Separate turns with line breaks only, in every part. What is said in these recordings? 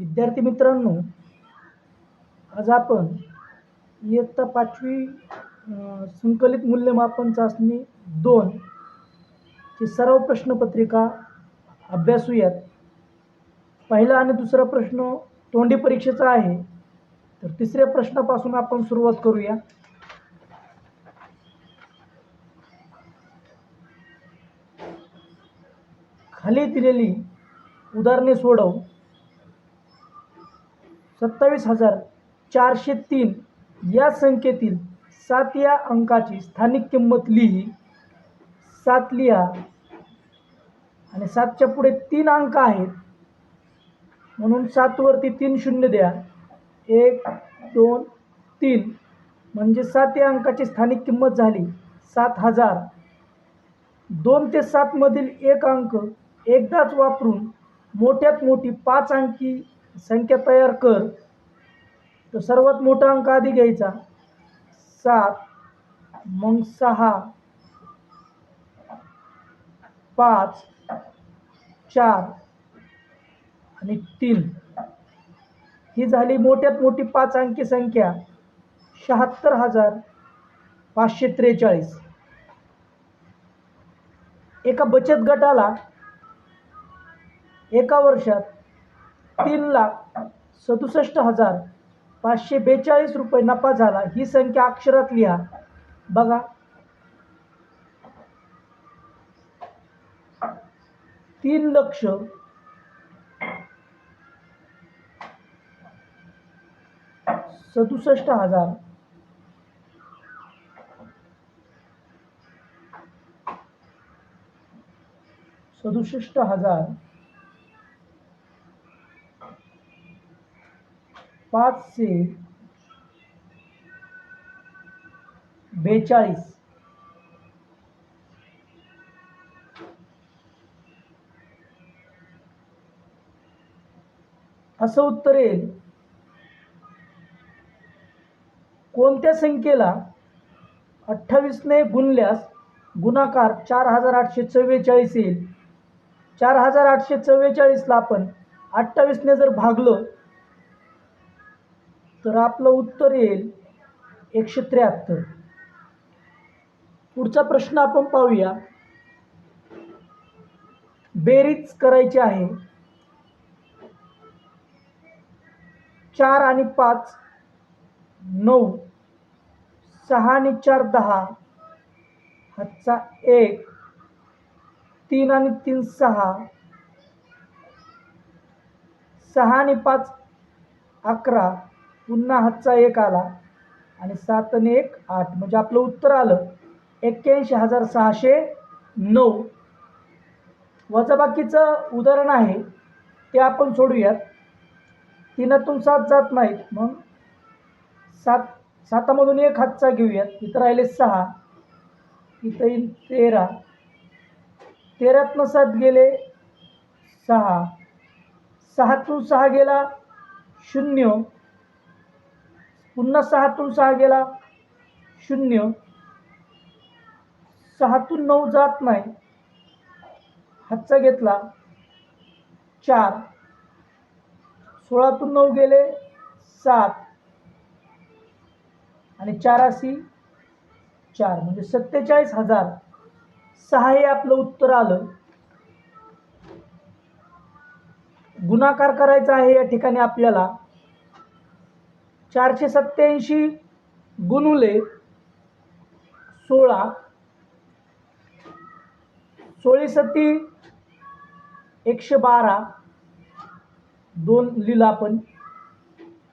विद्यार्थी मित्रांनो आज आपण इयत्ता पाचवी संकलित मूल्यमापन चाचणी दोन ची सर्व प्रश्नपत्रिका अभ्यासूयात. पहिला आणि दुसरा प्रश्न तोंडी परीक्षेचा आहे. तर तिसऱ्या प्रश्नापासून आपण सुरुवात करूया. खाली दिलेली उदाहरणे सोडव. सत्तावीस हजार चारशे तीन या संख्येतील सात या अंकाची स्थानिक किंमत लिही. सात लिहा. आणि सातच्या पुढे तीन अंक आहेत. म्हणून सातवरती तीन शून्य द्या. एक दोन तीन. म्हणजे सात या अंकाची स्थानिक किंमत झाली सात हजार. दोन ते सातमधील एक अंक एकदाच वापरून मोठ्यात मोठी पाच अंकी संख्या तयार कर. तर सर्वात मोठा अंक आधी घ्यायचा. सात मग सहा पाच चार आणि तीन. ही झाली मोठ्यात मोठी पाच अंकी संख्या. शहात्तर हजार पाचशे त्रेचाळीस. एका बचत गटाला एका वर्षात तीन लाख सदुसष्ट हजार पाचशे बेचाळीस रुपये नफा झाला. ही संख्या अक्षरात लिहा. बघा. तीन लक्ष. सदुसष्ट हजार. सदुसष्ट हजार. पाचशे बेचाळीस. असं उत्तर येईल. कोणत्या संख्येला अठ्ठावीसने गुणल्यास गुणाकार चार हजार आठशे चव्वेचाळीस येईल. चार हजार आठशे चव्वेचाळीसला आपण अठ्ठावीसने जर भागलं तर आपलं उत्तर येईल एकशे त्र्याहत्तर. पुढचा प्रश्न आपण पाहूया. बेरीज करायची आहे. चार आणि पाच नऊ सहा आणि चार दहा हातचा एक तीन आणि तीन सहा सहा आणि पाच अकरा पुन्हा हातचा एक आला आणि सात आणि एक आठ म्हणजे आपलं उत्तर आलं. एक्क्याऐंशी हजार सहाशे नऊ. वजाबाकीचं उदाहरण आहे ते आपण सोडूयात. तीनातून सात जात नाहीत मग सात सातामधून एक हातचा घेऊयात. इथं राहिले सहा इथं येईल तेरा. तेरातनं सात गेले सहा. सहातून सहा गेला शून्य. पुन्हा सहातून सहा गेला. शून्य. सहातून नऊ जात नाही. हातचा घेतला. चार. सोळातून नऊ गेले. सात. आणि चाराशी चार. म्हणजे सत्तेचाळीस हजार. सहा हे आपलं उत्तर आलं. गुणाकार करायचा आहे या ठिकाणी आपल्याला. चारशे सत्याऐंशी गुणुले सोळा. सोळी सत्ती एकशे बारा. दोन लिहिलं आपण.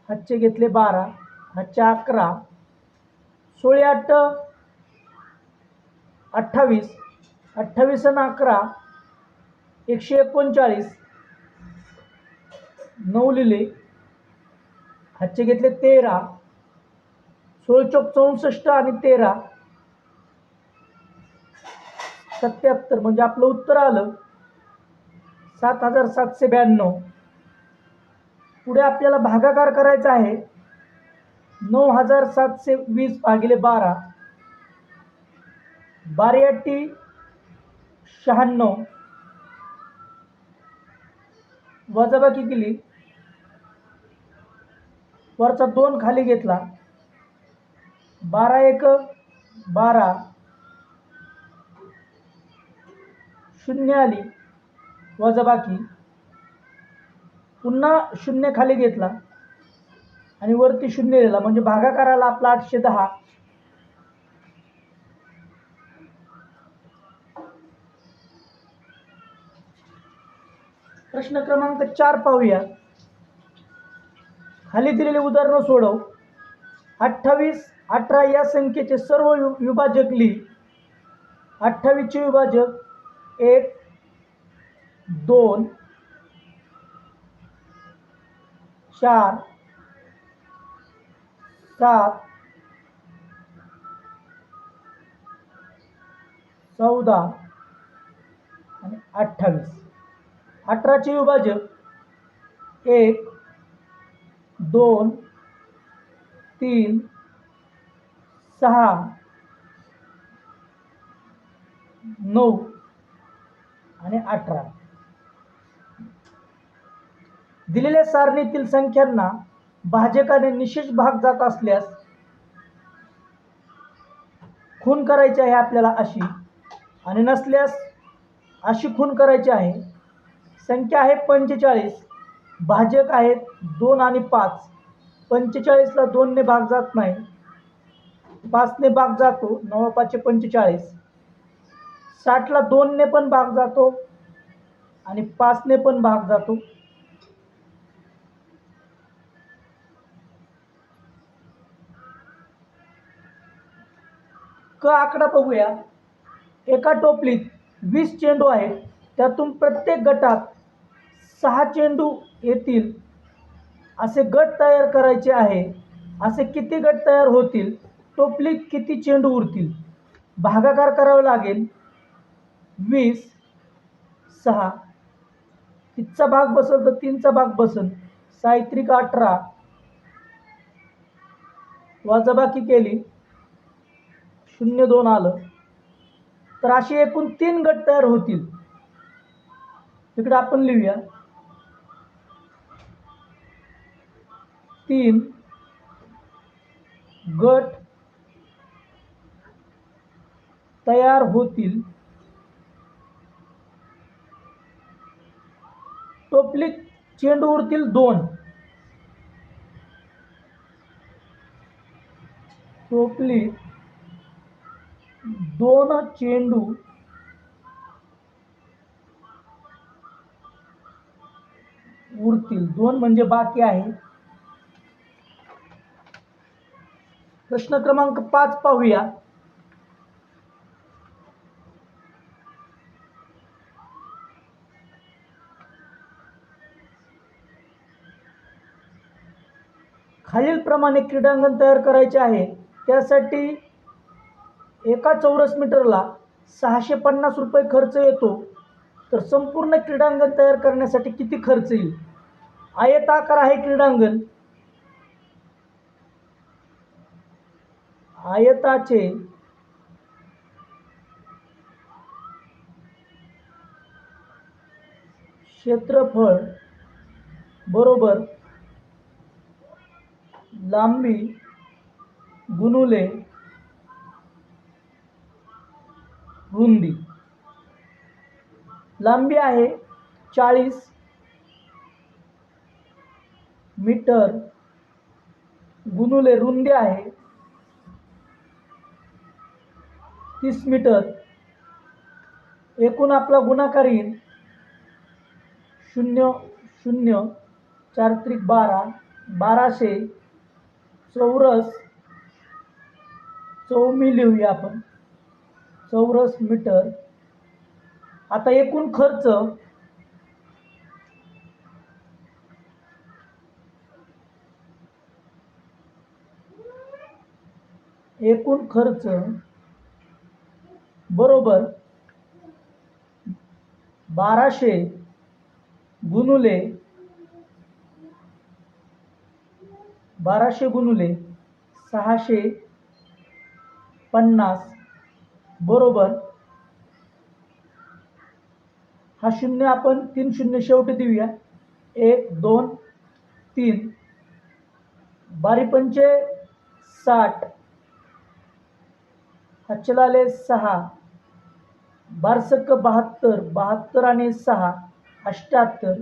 हातचे घेतले बारा हातचे अकरा. सोळी आठ अठ्ठावीस. अठ्ठावीस आणि अकरा एकशे एकोणचाळीस. नऊ लिहिले. हातचे घेतले तेरा. सोळ चौक चौसष्ट आणि तेरा. सत्याहत्तर म्हणजे आपलं उत्तर आलं. सात हजार सातशे ब्याण्णव. पुढे आपल्याला भागाकार करायचा आहे. नऊ हजार सातशे वीस भागिले बारा. बारेअट्टी शहाण्णव. वजाबाकी केली. वरचा दोन खाली घेतला. बारा एक बारा. शून्य आली. वजाबाकी पुन्हा शून्य खाली घेतला. आणि वरती शून्य लिहिला. म्हणजे भागाकाराला आपला आठशे दहा. प्रश्न क्रमांक चार पाहूया. खाली दिलेले उदाहरणं सोडव. अठ्ठावीस अठरा या संख्येचे सर्व विभाजक लिही. अठ्ठावीसचे विभाजक एक दोन चार सात चौदा आणि अठ्ठावीस. अठराचे विभाजक एक दोन तीन सहा नऊ आणि अठरा. दिलेल्या सारणीतील संख्यांना भाजकाने निशेष भाग जात असल्यास खून करायची आहे आपल्याला अशी आणि नसल्यास अशी खून करायची आहे. संख्या आहे पंचेचाळीस. भाजक आहेत दोन आणि पाच. पंचेचाळीसला दोनने भाग जात नाही. पाचने भाग जातो नवा पाचशे पंचेचाळीस. साठला दोनने पण भाग जातो आणि पाचने पण भाग जातो. क आकडा बघूया. एका टोपलीत वीस चेंडू आहेत. त्यातून प्रत्येक गटात सहा चेंडू येतील. असे गट तयार करायचे आहे. असे किती गट तयार होतील? टोपली किती चेंडू उरतील? भागाकार करावा लागेल. वीस सहा. तिथचा भाग बसल तर तीनचा भाग बसल. साहित्रिक अठरा. वाजबाकी केली. शून्य दोन आलं. तर असे एकूण तीन गट तयार होतील. तिकडे आपण लिहूया. तीन। गट तयार होतील। टोपलीत चेंडू उरतील दोन। टोपलीत दोन चेंडू। उरतील दोन म्हणजे बाकी आहे। प्रश्न क्रमांक पाच पाहूया. खालीलप्रमाणे क्रीडांगण तयार करायचे आहे. त्यासाठी एका चौरस मीटरला सहाशे पन्नास रुपये खर्च येतो. तर संपूर्ण क्रीडांगण तयार करण्यासाठी किती खर्च येईल? आयताकार आहे क्रीडांगण. आयताचे क्षेत्रफळ बरोबर लांबी गुणुले रुंदी. लांबी आहे चाळीस मीटर गुणुले रुंदी आहे तीस मीटर. एकूण आपला गुणाकार येईल शून्य शून्य चार त्रिक बारा बाराशे चौरस चौमी लिहूया आपण. चौरस मीटर. आता एकूण खर्च एकूण खर्च बरोबर बाराशे गुणुले बाराशे गुणुले सहाशे पन्नास बरोबर. हा शून्य आपण तीन शून्य शेवटी देऊया. एक दोन तीन. बारी पंचे साठ. हच्चलाले सहा. बारसक्क बहात्तर बहात्तर आणि सहा अष्ट्याहत्तर.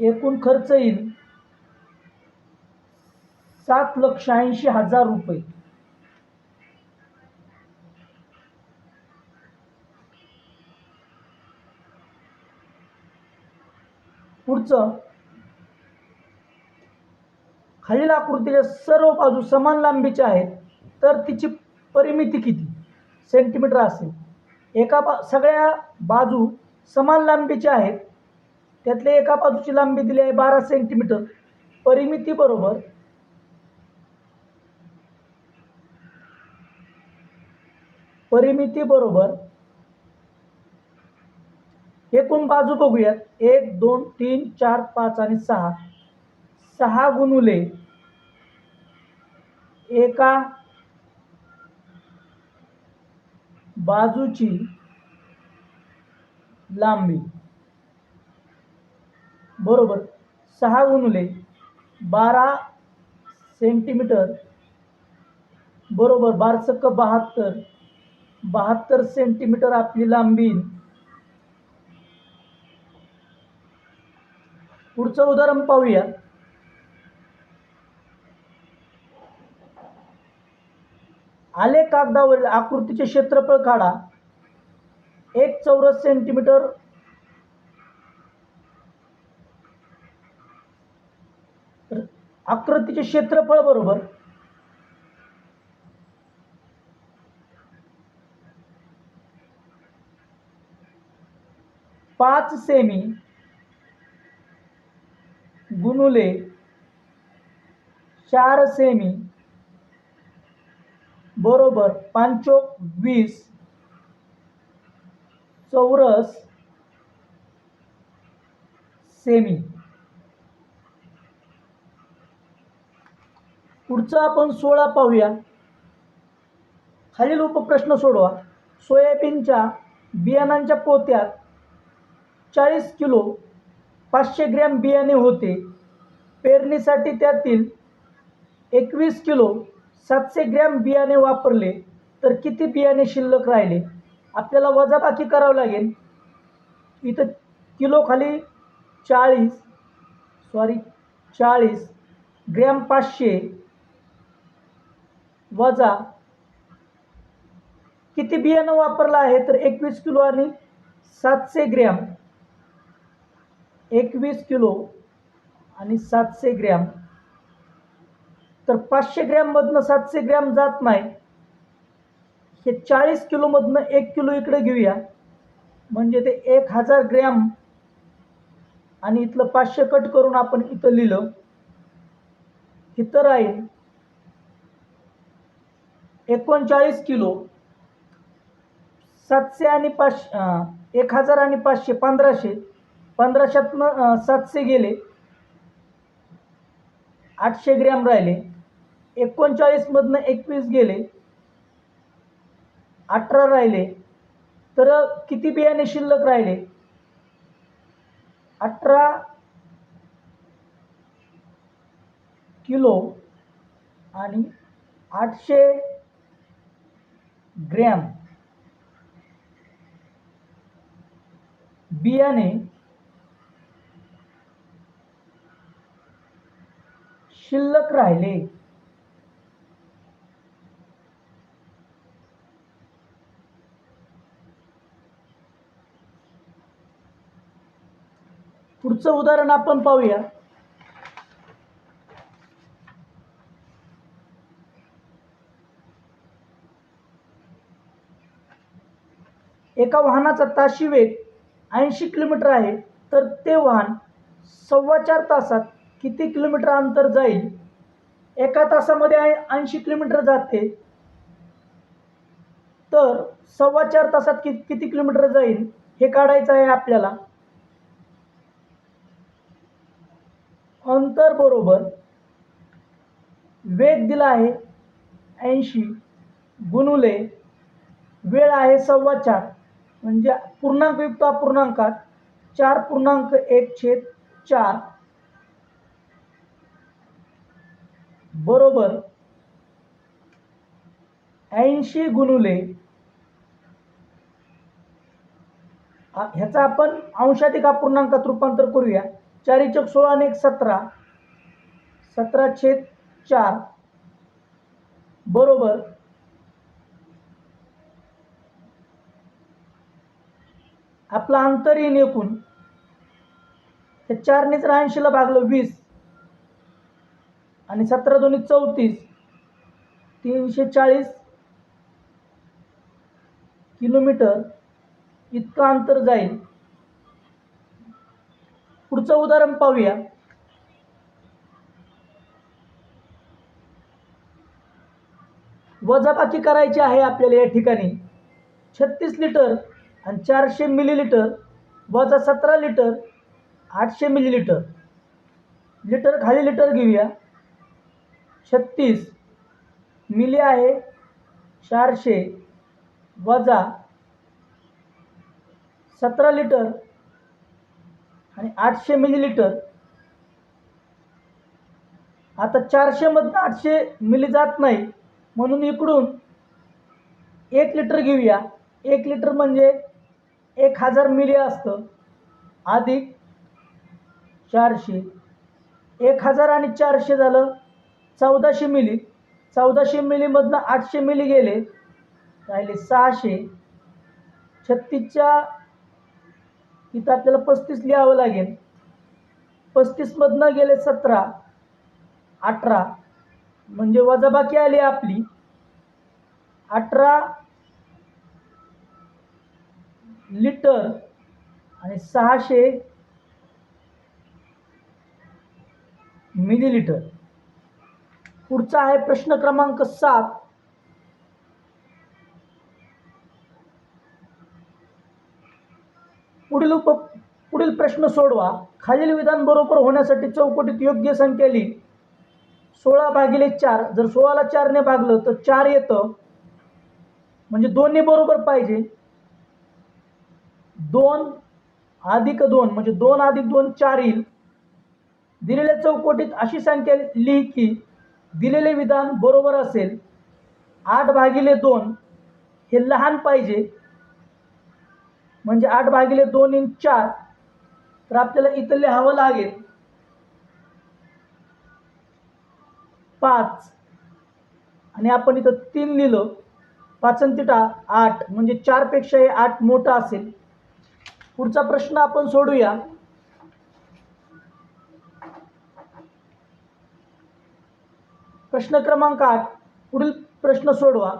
एकूण खर्च येईल सात लक्ष ऐंशी हजार रुपये. पुढचं खालील आकृतीच्या सर्व बाजू समान लांबीच्या आहेत तर तिची परिमिती किती? सेंटीमीटर असेल. एका बा सगळ्या बाजू समान लांबीच्या आहेत. त्यातले एका बाजूची लांबी दिली आहे बारा सेंटीमीटर. परिमिती बरोबर परिमिती बरोबर एकूण बाजू बघूयात. एक दोन तीन चार पाच आणि सहा. सहा गुणुले एका बाजूची लांबी. बरोबर सहा गुणुले बारा सेंटीमीटर. बरोबर बारसक्क बहात्तर. बहात्तर सेंटीमीटर आपली लांबी. पुढचं उदाहरण पाहूया. आले कागदावरील आकृतीचे क्षेत्रफळ काढा. एक चौरस सेंटीमीटर आकृतीचे क्षेत्रफळ बरोबर. पाच सेमी गुणुले चार सेमी बरोबर पांचोक वीस चौरस सेमी. पुढचं आपण सोळा पाहूया. खालील उपप्रश्न सोडवा. सोयाबीनच्या बियाणांच्या पोत्यात चाळीस किलो पाचशे ग्रॅम बियाणे होते. पेरणीसाठी त्यातील एकवीस किलो सातशे ग्रॅम बियाणे वापरले तर किती बियाणे शिल्लक राहिले? आपल्याला वजाबाकी करावं लागेल. इथं किलोखाली चाळीस सॉरी चाळीस. ग्रॅम पाचशे. वजा. किती बियाणं वापरलं आहे तर एकवीस किलो आणि सातशे ग्रॅम. एकवीस किलो आणि सातशे ग्रॅम. तर पाचशे ग्रॅममधनं सातशे ग्रॅम जात नाही. हे चाळीस किलोमधनं एक किलो इकडे घेऊया. म्हणजे ते एक हजार ग्रॅम. आणि इथलं पाचशे कट करून आपण इथं लिहिलं. इथं राहील एकोणचाळीस किलो. सातशे आणि पाचशे एक हजार आणि पाचशे पंधराशे. पंधराशेतनं सातशे गेले. आठशे ग्रॅम राहिले. एकोणचाळीसमधनं एकवीस गेले अठरा राहिले तर किती बियाणे शिल्लक राहिले? अठरा किलो आणि आठशे ग्रॅम बियाणे शिल्लक राहिले. पुढचं उदाहरण आपण पाहूया. एका वाहनाचा ताशी वेग ऐंशी किलोमीटर आहे तर ते वाहन सव्वा चार तासात किती किलोमीटर अंतर जाईल? एका तासामध्ये ऐंशी किलोमीटर जाते. तर सव्वा चार तासात कि किती किलोमीटर जाईल हे काढायचं आहे आपल्याला. अंतर बरोबर वेग दिला आहे ऐंशी गुणुले वेळ आहे सव्वा चार. म्हणजे पूर्णांकयुक्त अपूर्णांकात चार पूर्णांक एक छेद चार. बरोबर ऐंशी गुणुले ह्याचा आपण अंशाधिक पूर्णांकात रूपांतर करूया. चारी चक सोळा आणि एक सतरा. सतरा छेद चार. बरोबर. आपला अंतर येईन एकूण. हे चारने जर ऐंशीला भागलं वीस. आणि सतरा दोन्ही चौतीस. तीनशे चाळीस किलोमीटर इतकं अंतर जाईल. पुढचं उदाहरण पाहूया. वजाबाकी करायची आहे आपल्याला या ठिकाणी. छत्तीस लिटर आणि चारशे मिलीलिटर वजा सतरा लिटर आठशे मिलीलिटर. लिटर खाली लिटर घेऊया. छत्तीस मिली आहे चारशे वजा सतरा लिटर आणि आठशे मिलीलिटर. आता चारशेमधनं आठशे मिली जात नाही. म्हणून इकडून एक लिटर घेऊया. एक लिटर म्हणजे एक हजार मिली असतं. अधिक चारशे. एक हजार आणि चारशे झालं चौदाशे मिली. चौदाशे मिलीमधनं आठशे मिली गेले. राहिले सहाशे. छत्तीसच्या इथं आपल्याला पस्तीस लिहावं लागेल. पस्तीसमधनं गेले सतरा अठरा म्हणजे वजाबाकी आली आपली. अठरा लिटर आणि सहाशे मिलीलिटर. पुढचा आहे प्रश्न क्रमांक सात. पुढील उप पुढील प्रश्न सोडवा. खालील विधान बरोबर होण्यासाठी चौकटीत योग्य संख्या लिही. सोळा भागिले चार जर सोळाला चारने भागलं तर चार येतं. म्हणजे दोन्ही बरोबर पाहिजे. दोन अधिक दोन म्हणजे दोन अधिक दोन चार येईल. दिलेल्या चौकटीत अशी संख्या लिही की दिलेले विधान बरोबर असेल. आठ भागिले दोन हे लहान पाहिजे. म्हणजे आठ भागिले दोन इन चार तर आपल्याला इथं लिहावं लागेल. पाच. आणि आपण इथं तीन लिहिलं. पाचन तिटा आठ म्हणजे चारपेक्षा हे आठ मोठं असेल. पुढचा प्रश्न आपण सोडूया. प्रश्न क्रमांक आठ. पुढील प्रश्न सोडवा.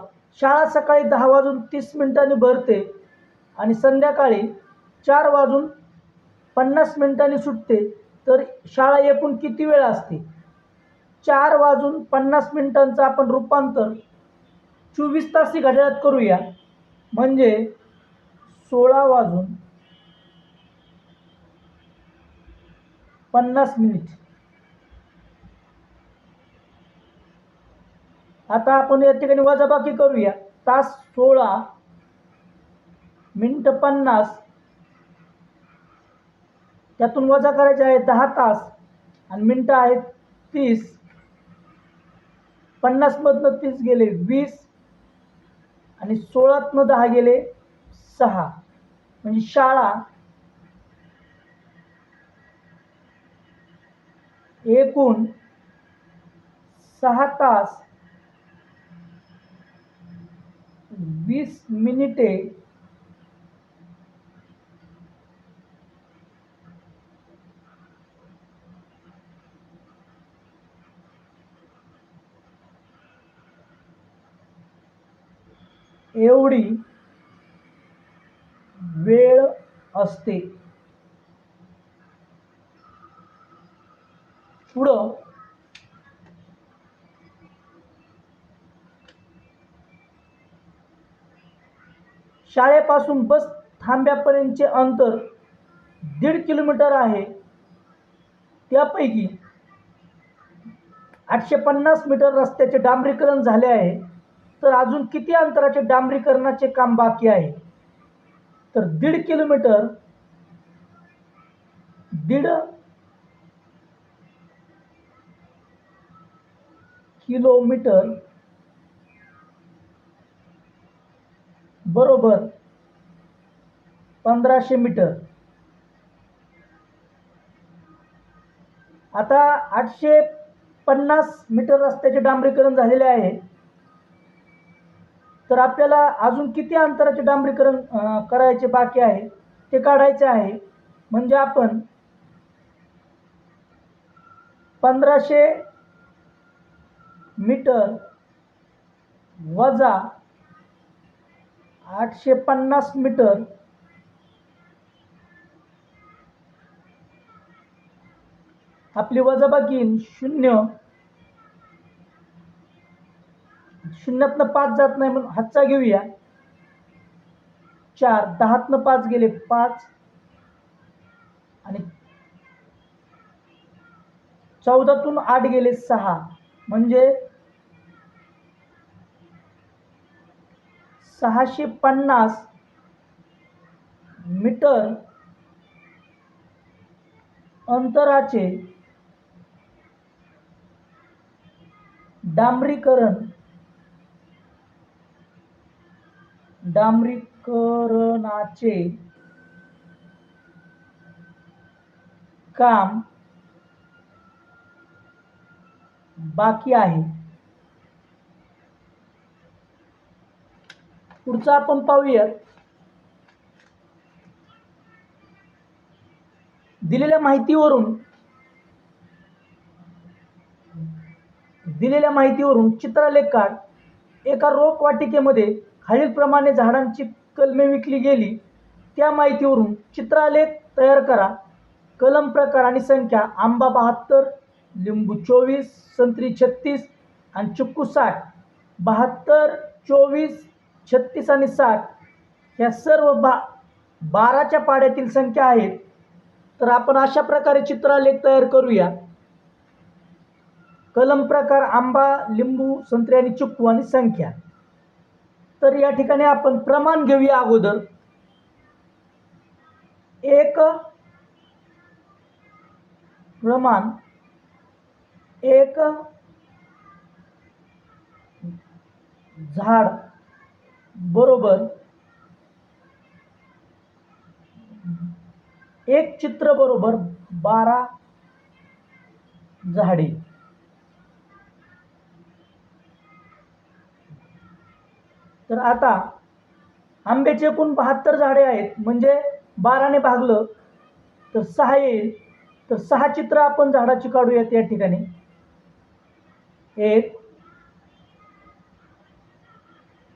शाळा सकाळी दहा वाजून तीस मिनिटांनी भरते. आणि संध्याकाळी चार वाजून पन्नास मिनिटांनी सुटते तर शाळा एकूण किती वेळ असते? चार वाजून पन्नास मिनिटांचं आपण रूपांतर चोवीस तासी घड्याळात करूया. म्हणजे सोळा वाजून पन्नास मिनिट. आता आपण या ठिकाणी वजाबाकी करूया. तास सोळा मिनटं पन्नास. त्यातून वजा करायचे आहे दहा तास. आणि मिनटं आहेत तीस. पन्नासमधनं तीस गेले वीस. आणि सोळातनं दहा गेले सहा. म्हणजे शाळा एकूण सहा तास वीस मिनिटे एवढी वेळ असते. पुढं शाळेपासून बस थांब्यापर्यंतचे अंतर दीड किलोमीटर आहे. त्यापैकी आठशे पन्नास मीटर रस्त्याचे डांबरीकरण झाले आहे. तर अजून किती अंतराचे डांबरीकरणाचे काम बाकी आहे? तर दीड किलोमीटर दीड किलोमीटर बरोबर पंधराशे मीटर. आता आठशे पन्नास मीटर रस्त्याचे डांबरीकरण झालेले आहे. तर आपल्याला अजून किती अंतराचे डांबरीकरण करायचे बाकी आहे ते काढायचे आहे. म्हणजे आपण पंधराशे मीटर वजा आठशे पन्नास मीटर आपली वजाबाकी शून्य. शून्यातनं पाच जात नाही म्हणून हातचा घेऊया. चार दहातनं पाच गेले पाच. आणि चौदातून आठ गेले सहा. म्हणजे सहाशे पन्नास मीटर अंतराचे डांबरीकरण डांबरीकरणाचे काम बाकी आहे. पुढचं आपण पाहूयात. दिलेल्या माहितीवरून दिलेल्या माहितीवरून चित्रलेखकार एका रोपवाटिकेमध्ये खालीलप्रमाणे झाडांची कलमे विकली गेली. त्या माहितीवरून चित्रालेख तयार करा. कलम प्रकार आणि संख्या आंबा बहात्तर लिंबू चोवीस संत्री छत्तीस आणि चिक्कू साठ. बहात्तर चोवीस छत्तीस आणि साठ ह्या सर्व बा बाराच्या पाड्यातील संख्या आहेत. तर आपण अशा प्रकारे चित्रालेख तयार करूया. कलम प्रकार आंबा लिंबू संत्री आणि चिक्कू आणि संख्या. तर या ठिकाणी आपण प्रमाण घेऊया अगोदर. एक प्रमाण. एक झाड बरोबर एक चित्र बरोबर बारा झाडे. तर आता आंब्याचे एकूण बहात्तर झाडे आहेत म्हणजे बाराने भागलं तर सहा येईल. तर सहा चित्र आपण झाडाची काढूयात या ठिकाणी. एक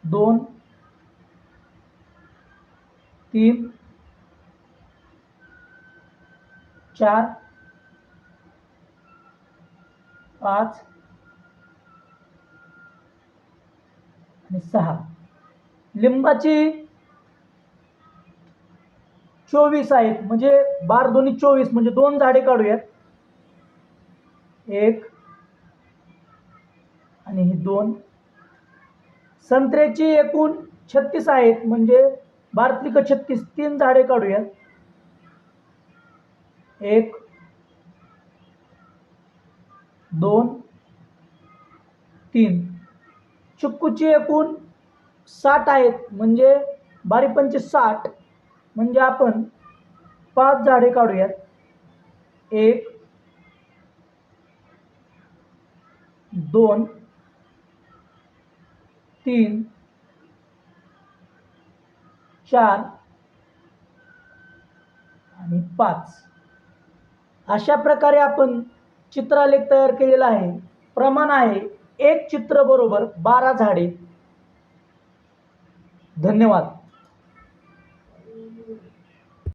दोन तीन चार पाच आणि सहा. लिंबाची चोवीस आहेत म्हणजे बार दोन्ही चोवीस म्हणजे दोन झाडे काढूयात. एक आणि ही दोन संत्र्याची एकूण छत्तीस आहेत म्हणजे बार छत्तीस तीन झाडे काढूयात. एक दोन तीन. चिक्कूची एकूण साठ आहेत म्हणजे बारीपंचे साठ. म्हणजे आपण पाच झाडे काढूयात. एक दोन तीन चार आणि पाच. अशा प्रकारे आपण चित्रालेख तयार केलेला आहे. प्रमाण आहे एक चित्र बरोबर बारा झाडे. धन्यवाद.